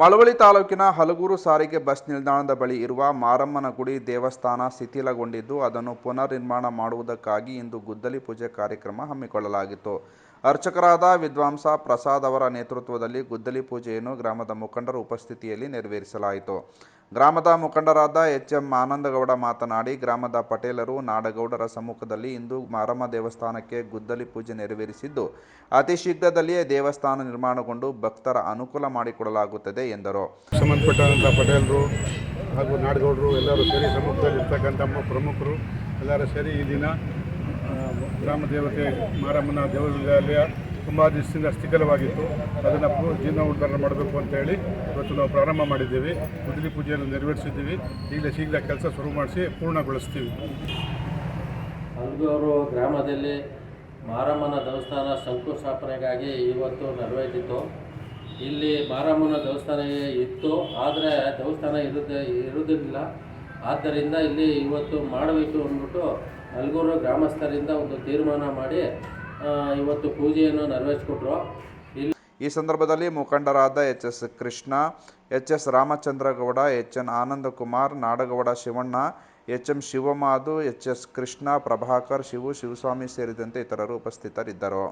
ಮಳವಳ್ಳಿ ತಾಲೂಕಿನ ಹಲಗೂರು ಸಾರಿಗೆ ಬಸ್ ನಿಲ್ದಾಣದ ಬಳಿ ಇರುವ ಮಾರಮ್ಮನ ಗುಡಿ ದೇವಸ್ಥಾನ ಶಿಥಿಲಗೊಂಡಿದ್ದು, ಅದನ್ನು ಪುನರ್ ನಿರ್ಮಾಣ ಮಾಡುವುದಕ್ಕಾಗಿ ಇಂದು ಗುದ್ದಲಿ ಪೂಜೆ ಕಾರ್ಯಕ್ರಮ ಹಮ್ಮಿಕೊಳ್ಳಲಾಗಿತ್ತು. ಅರ್ಚಕರಾದ ವಿದ್ವಾಂಸ ಪ್ರಸಾದ್ ಅವರ ನೇತೃತ್ವದಲ್ಲಿ ಗುದ್ದಲಿ ಪೂಜೆಯನ್ನು ಗ್ರಾಮದ ಮುಖಂಡರ ಉಪಸ್ಥಿತಿಯಲ್ಲಿ ನೆರವೇರಿಸಲಾಯಿತು. ಗ್ರಾಮದ ಮುಖಂಡರಾದ ಎಚ್ ಎಂ ಆನಂದಗೌಡ ಮಾತನಾಡಿ, ಗ್ರಾಮದ ಪಟೇಲರು ನಾಡಗೌಡರ ಸಮ್ಮುಖದಲ್ಲಿ ಇಂದು ಮಾರಮ್ಮ ದೇವಸ್ಥಾನಕ್ಕೆ ಗುದ್ದಲಿ ಪೂಜೆ ನೆರವೇರಿಸಿದ್ದು ಅತಿ ಶೀಘ್ರದಲ್ಲಿಯೇ ದೇವಸ್ಥಾನ ನಿರ್ಮಾಣಗೊಂಡು ಭಕ್ತರ ಅನುಕೂಲ ಮಾಡಿಕೊಡಲಾಗುತ್ತದೆ ಎಂದರು. ಪಟೇಲರು ಹಾಗೂ ನಾಡಗೌಡರು ಎಲ್ಲರೂ ಸೇರಿ ಸಮ್ಮುಖದಲ್ಲಿ ಇರ್ತಕ್ಕಂಥ ಪ್ರಮುಖರು ಎಲ್ಲರೂ ಸೇರಿ ಈ ದಿನ ಗ್ರಾಮ ದೇವತೆ ಮಾರಮ್ಮನ ದೇವಾಲಯ ತುಂಬ ದಿವಸದಿಂದ ಸ್ಥಿಗಲವಾಗಿತ್ತು ಅದನ್ನು ಪೂಜೀರ್ಣ ಉದ್ಧಾರ ಮಾಡಬೇಕು ಅಂತ ಹೇಳಿ ಇವತ್ತು ನಾವು ಪ್ರಾರಂಭ ಮಾಡಿದ್ದೀವಿ. ಗುದ್ದಲಿ ಪೂಜೆಯನ್ನು ನೆರವೇರಿಸಿದ್ದೀವಿ. ಈಗಲೇ ಶೀಘ್ರ ಕೆಲಸ ಶುರು ಮಾಡಿಸಿ ಪೂರ್ಣಗೊಳಿಸ್ತೀವಿ. ಅಂದೂರು ಗ್ರಾಮದಲ್ಲಿ ಮಾರಮ್ಮನ ದೇವಸ್ಥಾನ ಶಂಕುಸ್ಥಾಪನೆಗಾಗಿ ಇವತ್ತು ನೆರವೇರಿಸಿತ್ತು. ಇಲ್ಲಿ ಮಾರಮ್ಮನ ದೇವಸ್ಥಾನ ಇತ್ತು. ಆದರೆ ದೇವಸ್ಥಾನ ಇರುದ ಇರುವುದಿಲ್ಲ ಆದ್ದರಿಂದ ಇಲ್ಲಿ ಇವತ್ತು ಮಾಡಬೇಕು ಅಂದ್ಬಿಟ್ಟು ಅಲ್ಗೂರು ಗ್ರಾಮಸ್ಥರಿಂದ ಒಂದು ತೀರ್ಮಾನ ಮಾಡಿ ಇವತ್ತು ಪೂಜೆಯನ್ನು ನೆರವೇರಿಸಿಕೊಟ್ರು. ಈ ಸಂದರ್ಭದಲ್ಲಿ ಮುಖಂಡರಾದ H S Krishna, H S Ramachandragowda, H N Anandakumar, Nadagowda Shivanna, H M Shivamadhu, H S Krishna, Prabhakar, Shivu, Shivaswamy ಸೇರಿದಂತೆ ಇತರರು ಉಪಸ್ಥಿತರಿದ್ದರು.